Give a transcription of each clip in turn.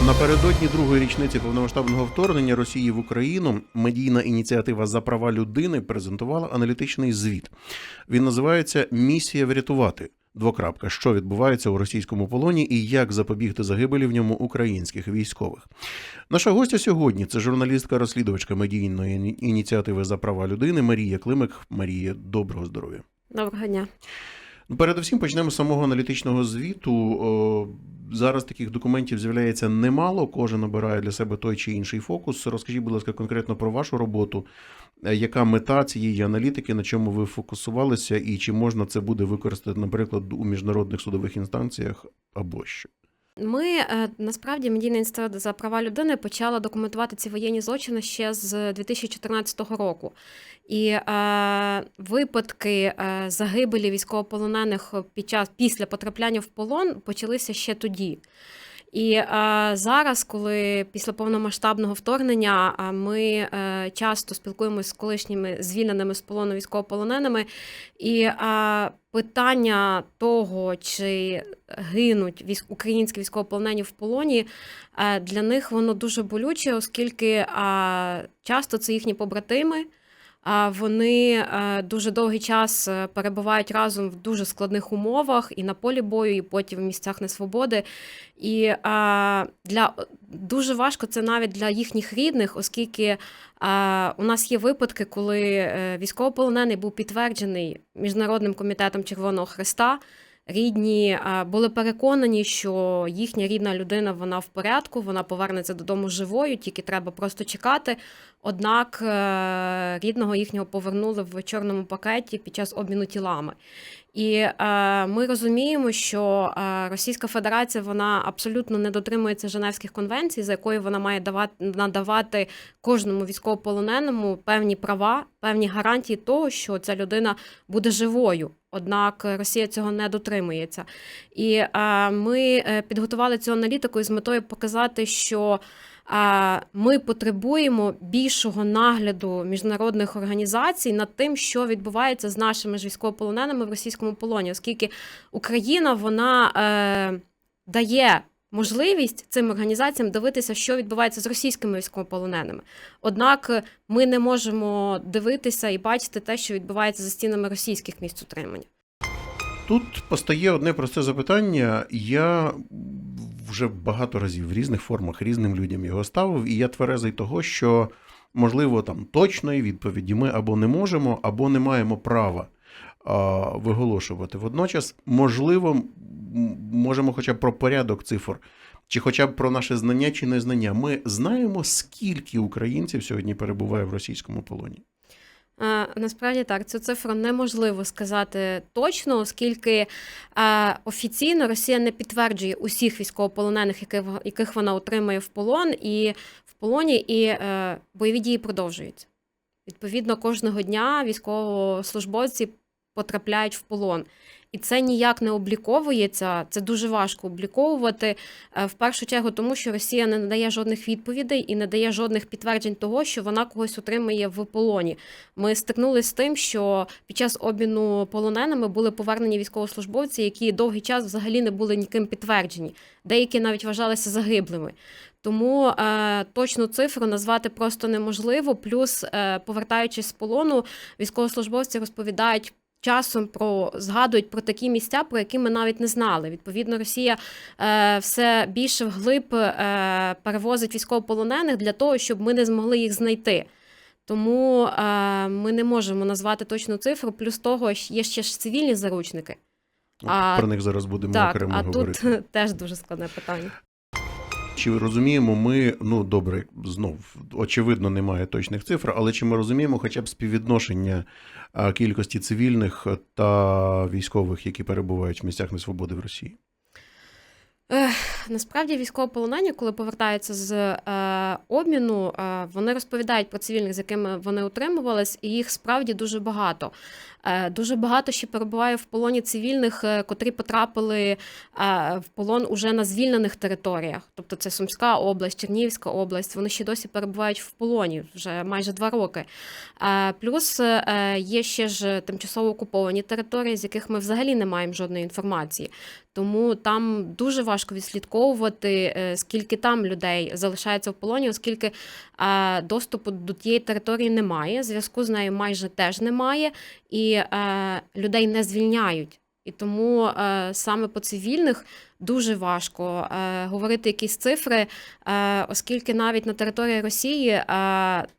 Напередодні другої річниці повномасштабного вторгнення Росії в Україну медійна ініціатива за права людини презентувала аналітичний звіт. Він називається Місія врятувати. Двокрапка, що відбувається у російському полоні і як запобігти загибелі в ньому українських військових. Наша гостя сьогодні це журналістка-розслідувачка медійної ініціативи за права людини Марія Климик. Марія, доброго здоров'я. Доброго дня. Ну, Передусім почнемо з самого аналітичного звіту. Зараз таких документів з'являється немало. Кожен обирає для себе той чи інший фокус. Розкажіть, будь ласка, конкретно про вашу роботу. Е, Яка мета цієї аналітики, на чому ви фокусувалися, і чи можна це буде використати, наприклад, у міжнародних судових інстанціях або що? Ми е, насправді медійний інститут за права людини почала документувати ці воєнні злочини ще з 2014 року. І е, випадки е, загибелі військовополонених під час після потрапляння в полон почалися ще тоді. І е, зараз, коли після повномасштабного вторгнення е, ми е, часто спілкуємося з колишніми звільненими з полону військовополоненими, і е, питання того, чи гинуть військ, українські військовополонені в полоні, е, для них воно дуже болюче, оскільки е, часто це їхні побратими. Вони е, дуже довгий час е, перебувають разом в дуже складних умовах і на полі бою, і потім в місцях несвободи. І для дуже важко це навіть для їхніх рідних, оскільки е, у нас є випадки, коли військовополонений був підтверджений міжнародним комітетом Червоного Христа. Рідні були переконані, що їхня рідна людина вона в порядку, вона повернеться додому живою, тільки треба просто чекати. Однак е, рідного їхнього повернули в чорному пакеті під час обміну тілами. І е, ми розуміємо, що е, Російська Федерація вона абсолютно не дотримується Женевських конвенцій, за якою вона має давати надавати кожному військовополоненому певні права, певні гарантії того, що ця людина буде живою. Однак Росія цього не дотримується. І ми е, підготували цю аналітику з метою показати, що ми потребуємо більшого нагляду міжнародних організацій над тим, що відбувається з нашими ж військовополоненими в російському полоні, оскільки Україна вона е, дає можливість цим організаціям дивитися, що відбувається з російськими військовополоненими. Однак е, ми не можемо дивитися і бачити те, що відбувається за стінами російських місць утримання. Тут постає одне просте запитання. Я вже багато разів в різних формах різним людям його ставив, і я тверезий того, що можливо там точної відповіді ми або не можемо, або не маємо права виголошувати. Водночас, можливо, можемо хоча б про порядок цифр, чи хоча б про наше знання чи незнання. Ми знаємо, скільки українців сьогодні перебуває в російському полоні. Насправді так, цю цифру неможливо сказати точно, оскільки офіційно Росія не підтверджує усіх військовополонених, яких, яких вона отримує в полон, і в полоні, і е, бойові дії продовжуються. Відповідно, кожного дня військовослужбовці потрапляють в полон. І це ніяк не обліковується. Це дуже важко обліковувати е, в першу чергу, тому що Росія не надає жодних відповідей і не дає жодних підтверджень того, що вона когось отримує в полоні. Ми стикнулися з тим, що під час обміну полоненими були повернені військовослужбовці, які довгий час взагалі не були ніким підтверджені. Деякі навіть вважалися загиблими. Тому е, точну цифру назвати просто неможливо. Плюс, е, повертаючись з полону, військовослужбовці розповідають. Часом про згадують про такі місця, про які ми навіть не знали. Відповідно, Росія е, все більше вглиб е, перевозить військовополонених для того, щоб ми не змогли їх знайти. Тому е, ми не можемо назвати точну цифру. Плюс того, є ще ж цивільні заручники. От А, про них зараз будемо Так, окремо а говорити. тут теж дуже складне питання. Чи розуміємо ми, ну добре, знов очевидно, немає точних цифр, але чи ми розуміємо хоча б співвідношення кількості цивільних та військових, які перебувають в місцях несвободи в Росії? Насправді військовополонені, коли повертаються з е, обміну, е, вони розповідають про цивільних, з якими вони утримувались, і їх справді дуже багато. Е, Дуже багато ще перебуває в полоні цивільних, е, котрі потрапили е, в полон уже на звільнених територіях. Тобто це Сумська область, Чернігівська область. Вони ще досі перебувають в полоні вже майже два роки. Е, Плюс е, є ще ж тимчасово окуповані території, з яких ми взагалі не маємо жодної інформації. Тому там дуже важко відслідковувати, е, скільки там людей залишається в полоні, оскільки доступу до тієї території немає, зв'язку з нею майже теж немає, і людей не звільняють. І тому е, саме по цивільних дуже важко е, говорити якісь цифри, оскільки навіть на території Росії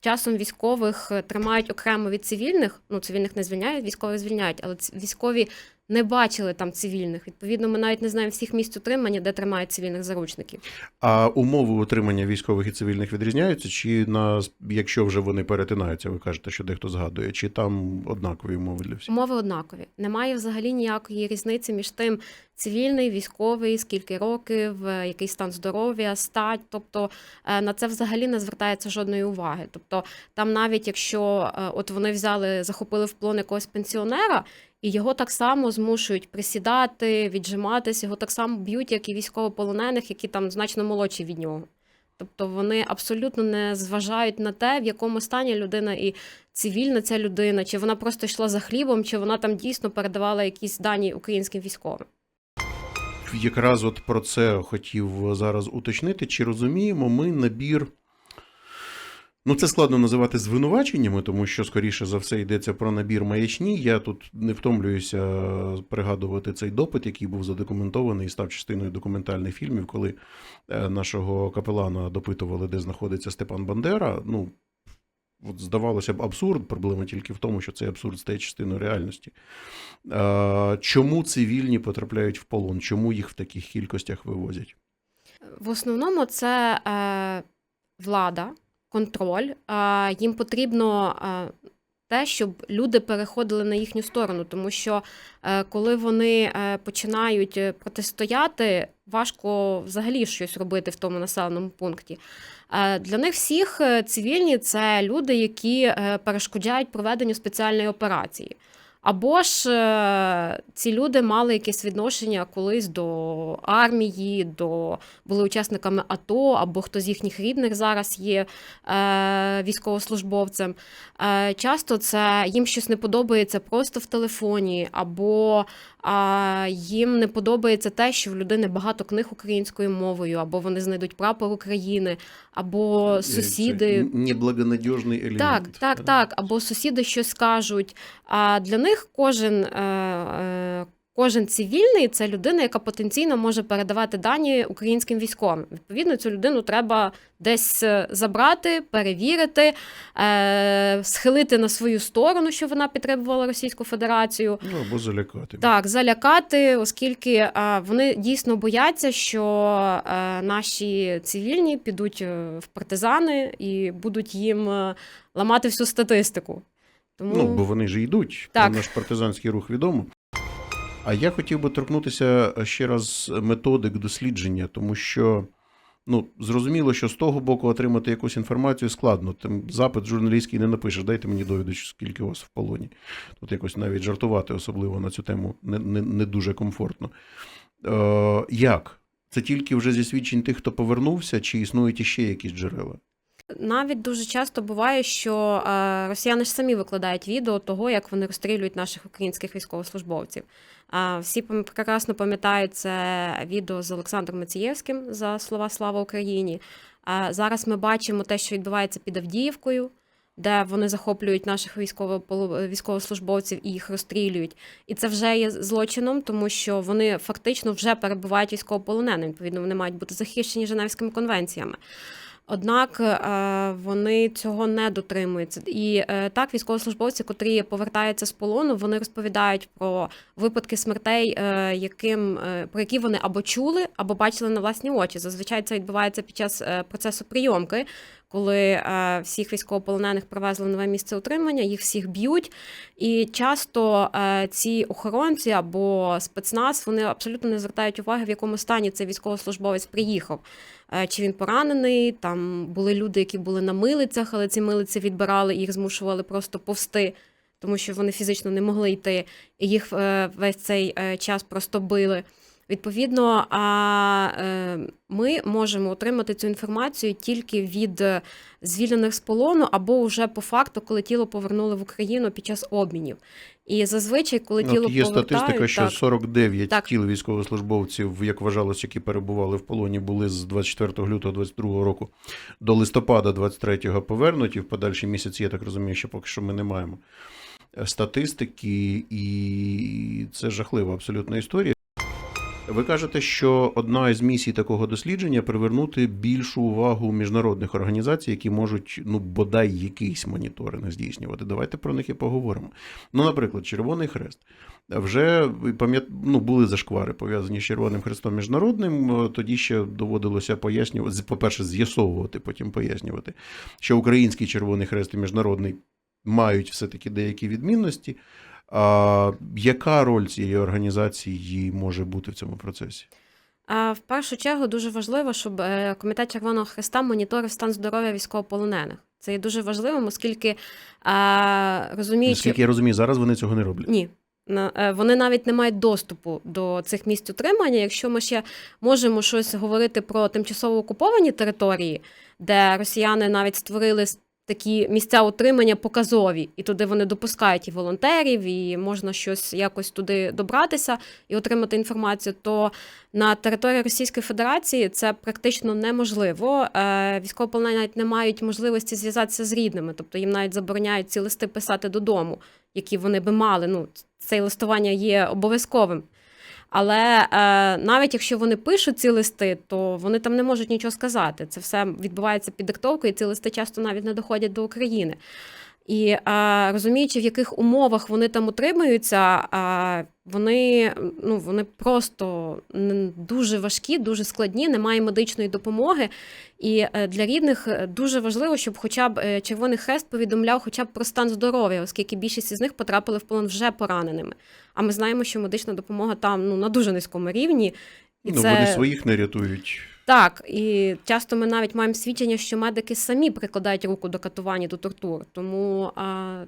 часом військових тримають окремо від цивільних. Ну, цивільних не звільняють, військових звільняють, але військові не бачили там цивільних. Відповідно, ми навіть не знаємо всіх місць утримання, де тримають цивільних заручників. А умови утримання військових і цивільних відрізняються? Чи на якщо вже вони перетинаються, ви кажете, що дехто згадує, чи там однакові умови для всіх? Умови однакові. Немає взагалі ніякої різниці між тим, цивільний, військовий, скільки років, е, який стан здоров'я, стать. Тобто е, на це взагалі не звертається жодної уваги. Тобто, там навіть якщо е, от вони взяли, захопили в полон якогось пенсіонера. І його так само змушують присідати, віджиматись, його так само б'ють, як і військовополонених, які там значно молодші від нього. Тобто вони абсолютно не зважають на те, в якому стані людина і цивільна ця людина, чи вона просто йшла за хлібом, чи вона там дійсно передавала якісь дані українським військовим. Якраз от про це хотів зараз уточнити. Чи розуміємо ми набір? Ну, це складно називати звинуваченнями, тому що, скоріше за все, йдеться про набір маячні. Я тут не втомлююся пригадувати цей допит, який був задокументований і став частиною документальних фільмів, коли е, нашого капелана допитували, де знаходиться Степан Бандера. Ну, от здавалося б, абсурд. Проблема тільки в тому, що цей абсурд стає частиною реальності. Чому цивільні потрапляють в полон? Чому їх в таких кількостях вивозять? В основному це е, влада, контроль. Е, їм потрібно е, те, щоб люди переходили на їхню сторону, тому що е, коли вони е, починають е, протистояти, важко взагалі щось робити в тому населеному пункті. Для них всіх цивільні це люди, які перешкоджають проведенню спеціальної операції. Або ж е, ці люди мали якесь відношення колись до армії, до були учасниками АТО, або хто з їхніх рідних зараз є е, військовослужбовцем. Е, часто це їм щось не подобається просто в телефоні, або а, їм не подобається те, що в людини багато книг українською мовою, або вони знайдуть прапор України, або сусіди. Неблагонадіжний елемент. Так, так, так. Або сусіди щось кажуть. А для них кожен, е, е, кожен цивільний це людина, яка потенційно може передавати дані українським військовим. Відповідно, цю людину треба десь е, забрати, перевірити, е, схилити на свою сторону, що вона підтримувала Російську Федерацію. Ну, або залякати. Так, залякати, оскільки е, вони дійсно бояться, що е, наші цивільні підуть в партизани і будуть їм е, ламати всю статистику. Тому Ну, бо вони ж йдуть. Так. Наш партизанський рух відомо. А я хотів би торкнутися ще раз методик дослідження, тому що ну, зрозуміло, що з того боку отримати якусь інформацію складно. Тим запит журналістський не напишеш, дайте мені довідочку, скільки у вас в полоні. Тут якось навіть жартувати, особливо на цю тему, не, не, не дуже комфортно. Е, як? Це тільки вже зі свідчень тих, хто повернувся, чи існують іще якісь джерела? Навіть дуже часто буває, що е, росіяни ж самі викладають відео того, як вони розстрілюють наших українських військовослужбовців. Всі прекрасно пам'ятають це відео з Олександром Мацієвським за слова Слава Україні. Зараз ми бачимо те, що відбувається під Авдіївкою, де вони захоплюють наших військово- військовослужбовців і їх розстрілюють. І це вже є злочином, тому що вони фактично вже перебувають військовополоненими. Відповідно, вони мають бути захищені Женевськими конвенціями. Однак е, вони цього не дотримуються. І е, так, військовослужбовці, котрі повертаються з полону, вони розповідають про випадки смертей, е, яким, про які вони або чули, або бачили на власні очі. Зазвичай це відбувається під час процесу прийомки, коли всіх військовополонених привезли в нове місце утримання, їх всіх б'ють. І часто ці охоронці або спецназ вони абсолютно не звертають уваги, в якому стані цей військовослужбовець приїхав. Е, Чи він поранений? Там були люди, які були на милицях, але ці милиці відбирали їх змушували просто повсти. тому що вони фізично не могли йти, і їх е, весь цей е, час просто били. Відповідно, а ми можемо отримати цю інформацію тільки від звільнених з полону або вже по факту, коли тіло повернули в Україну під час обмінів. І зазвичай, коли тіло От є повертають, статистика, що так, 49 Так. тіл військовослужбовців, як вважалось, які перебували в полоні, були з 24 лютого 22 року до листопада 23-го повернуті. В подальші місяці, я так розумію, що поки що ми не маємо е, статистики, і це жахлива абсолютна історія. Ви кажете, що одна із місій такого дослідження привернути більшу увагу міжнародних організацій, які можуть ну бодай якийсь моніторинг здійснювати. Давайте про них і поговоримо. Ну, наприклад, Червоний Хрест. Вже ну, були зашквари пов'язані з Червоним Хрестом міжнародним. Е, Тоді ще доводилося пояснювати, з- по-перше, з'ясовувати, потім пояснювати, що український Червоний Хрест і міжнародний мають все-таки деякі відмінності. А яка роль цієї організації може бути в цьому процесі? В першу чергу дуже важливо, щоб е, комітет Червоного Христа моніторив стан здоров'я військовополонених. Це є дуже важливим, оскільки розуміючи, Наскільки я розумію, зараз вони цього не роблять. ні. е, Вони навіть не мають доступу до цих місць утримання. Якщо ми ще можемо щось говорити про тимчасово окуповані території, де росіяни навіть створили такі місця утримання показові, і туди вони допускають і волонтерів, і можна щось якось туди добратися і отримати інформацію, то на території Російської Федерації це практично неможливо. Е, Військовополонені навіть не мають можливості зв'язатися з рідними, тобто їм навіть забороняють ці листи писати додому, які вони би мали. Ну, це листування є обов'язковим. Але е, навіть якщо вони пишуть ці листи, то вони там не можуть нічого сказати. Це все відбувається під диктовкою, і ці листи часто навіть не доходять до України. І е, розуміючи, в яких умовах вони там утримуються, е, вони, ну, вони просто дуже важкі, дуже складні, немає медичної допомоги. І е, для рідних е, дуже важливо, щоб хоча б е, Червоний Хрест повідомляв хоча б про стан здоров'я, оскільки більшість із них потрапили в полон вже пораненими. А ми знаємо, що медична допомога там ну, на дуже низькому рівні. І Ну, це... вони своїх не рятують. Так, і часто ми навіть маємо свідчення, що медики самі прикладають руку до катування до тортур. Тому а,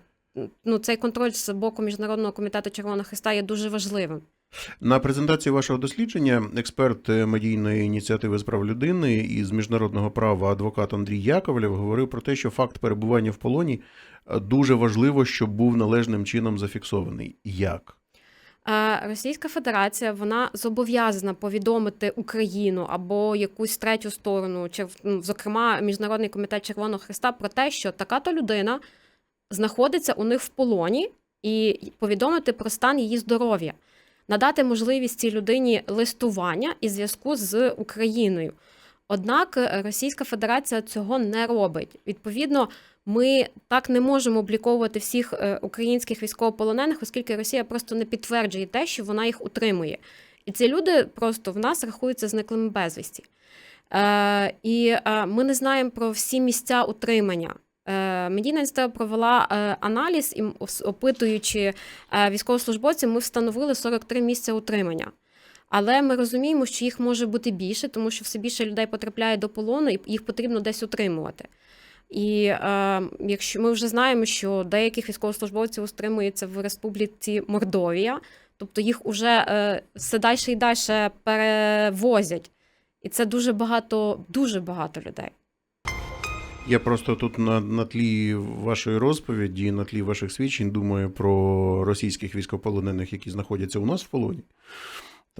ну, цей контроль з боку Міжнародного комітету Червоного Христа є дуже важливим. На презентації вашого дослідження експерт медійної ініціативи з прав людини із міжнародного права адвокат Андрій Яковлєв говорив про те, що факт перебування в полоні е, дуже важливо, щоб був належним чином зафіксований. Як? Е, Російська Федерація вона зобов'язана повідомити Україну або якусь третю сторону, чи ну, зокрема Міжнародний комітет Червоного Христа про те, що така то людина знаходиться у них в полоні, і повідомити про стан її здоров'я, надати можливість цій людині листування і зв'язку з Україною. Однак е, Російська Федерація цього не робить. Відповідно, ми так не можемо обліковувати всіх е, українських військовополонених, оскільки Росія просто не підтверджує те, що вона їх утримує. І ці люди просто в нас рахуються зниклими безвісті. Е, і е, ми не знаємо про всі місця утримання. Медійна інститут провела аналіз, і опитуючи військовослужбовців, ми встановили 43 місця утримання. Але ми розуміємо, що їх може бути більше, тому що все більше людей потрапляє до полону, і їх потрібно десь утримувати. І е, якщо ми вже знаємо, що деяких військовослужбовців утримується в Республіці Мордовія, тобто їх вже е, все далі і далі перевозять. І це дуже багато, дуже багато людей. Я просто тут на, на тлі вашої розповіді, на тлі ваших свідчень думаю про російських військовополонених, які знаходяться у нас в полоні.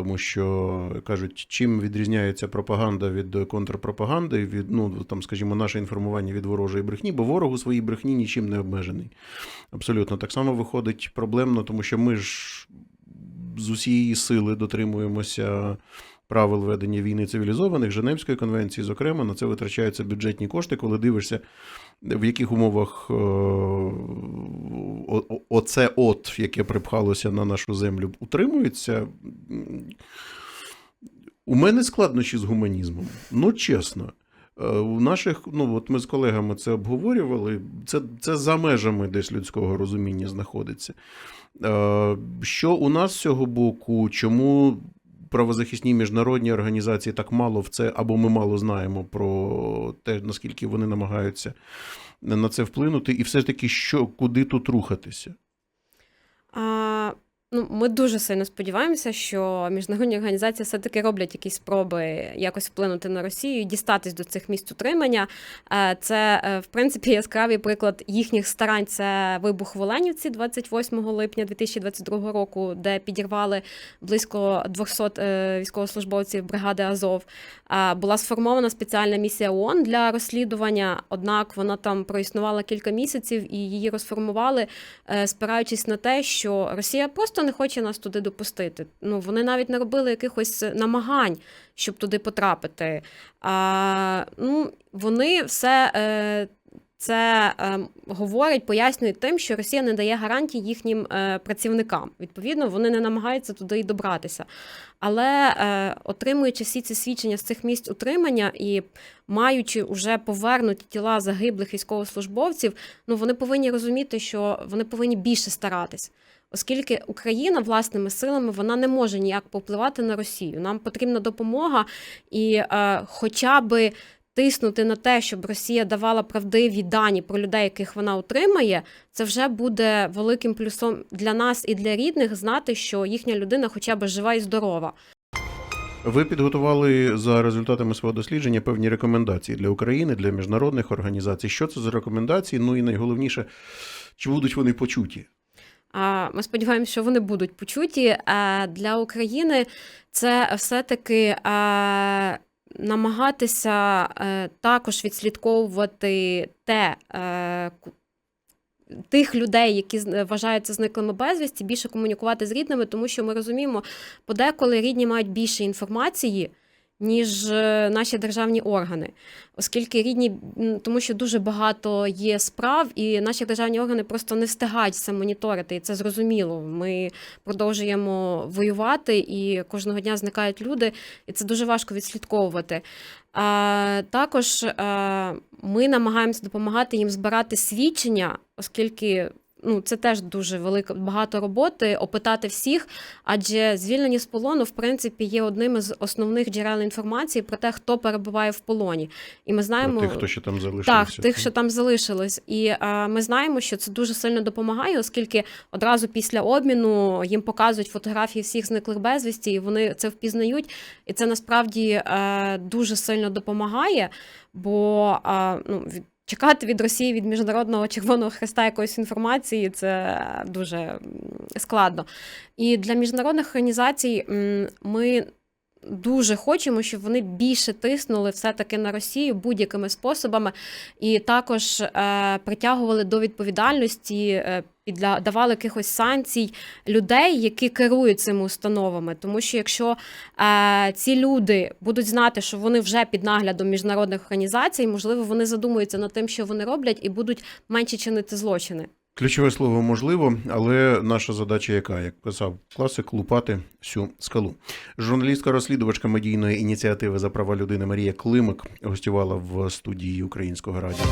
Тому що кажуть, чим відрізняється пропаганда від контрпропаганди, від ну там, скажімо, наше інформування від ворожої брехні, бо ворог у своїй брехні нічим не обмежений. Абсолютно так само виходить проблемно, тому що ми ж з усієї сили дотримуємося правил ведення війни цивілізованих, Женевської конвенції, зокрема, на це витрачаються бюджетні кошти, коли дивишся, в яких умовах е, оце от, яке припхалося на нашу землю, утримується. У мене складнощі з гуманізмом. Ну, чесно. Е, У наших, ну от ми з колегами це обговорювали. Це, це за межами десь людського розуміння знаходиться. Е, Що у нас з цього боку, чому правозахисні міжнародні організації так мало в це, або ми мало знаємо про те, наскільки вони намагаються на це вплинути, і все ж таки, що, куди тут рухатися? А, ну, ми дуже сильно сподіваємося, що міжнародні організації все-таки роблять якісь спроби якось вплинути на Росію дістатись до цих місць утримання. Е, Це, е, в принципі, яскравий приклад їхніх старань. Це вибух в Оленівці 28 липня 2022 року, де підірвали близько 200 е, військовослужбовців бригади Азов. Була сформована спеціальна місія ООН для розслідування, однак вона там проіснувала кілька місяців і її розформували, спираючись на те, що Росія просто не хоче нас туди допустити. Ну вони навіть не робили якихось намагань, щоб туди потрапити. А, ну, вони все. Е, це е, говорить, пояснюють тим, що Росія не дає гарантій їхнім е, працівникам. Відповідно, вони не намагаються туди й добратися. Але е, отримуючи всі ці свідчення з цих місць утримання і маючи вже повернуті тіла загиблих військовослужбовців, ну вони повинні розуміти, що вони повинні більше старатись. Оскільки Україна власними силами вона не може ніяк попливати на Росію. Нам потрібна допомога, і е, хоча би тиснути на те, щоб Росія давала правдиві дані про людей, яких вона утримає, це вже буде великим плюсом для нас і для рідних знати, що їхня людина хоча б жива і здорова. Ви підготували за результатами свого дослідження певні рекомендації для України, для міжнародних організацій. Що це за рекомендації? Ну і найголовніше, чи будуть вони почуті? Ми сподіваємося, що вони будуть почуті. Для України це все-таки намагатися е, також відслідковувати те. е, Тих людей, які вважаються зниклими безвісті, більше комунікувати з рідними, тому що ми розуміємо, подеколи рідні мають більше інформації, ніж е, наші державні органи. Оскільки рідні, тому що дуже багато є справ, і наші державні органи просто не встигають це моніторити, і це зрозуміло. Ми продовжуємо воювати, і кожного дня зникають люди, і це дуже важко відслідковувати. А, також а, ми намагаємося допомагати їм збирати свідчення, оскільки. Ну, це теж дуже велика багато роботи опитати всіх, адже звільнені з полону, в принципі, є одним із основних джерел інформації про те, хто перебуває в полоні. І ми знаємо тих, хто ще там залишився. так, тих, що там залишилось. І е, ми знаємо, що це дуже сильно допомагає, оскільки одразу після обміну їм показують фотографії всіх зниклих безвісті, і вони це впізнають. І це насправді е, дуже сильно допомагає, бо е, ну, від, чекати від Росії від Міжнародного Червоного Хреста якоїсь інформації це дуже складно. І для міжнародних організацій ми. Дуже хочемо, щоб вони більше тиснули все-таки на Росію будь-якими способами, і також е, притягували до відповідальності, е, підля, давали якихось санкцій людей, які керують цими установами. Тому що якщо е, ці люди будуть знати, що вони вже під наглядом міжнародних організацій, можливо, вони задумуються над тим, що вони роблять, і будуть менше чинити злочини. Ключове слово можливо, але наша задача яка, як писав класик, лупати всю скалу. Журналістка-розслідувачка медійної ініціативи за права людини Марія Климик гостювала в студії Українського радіо.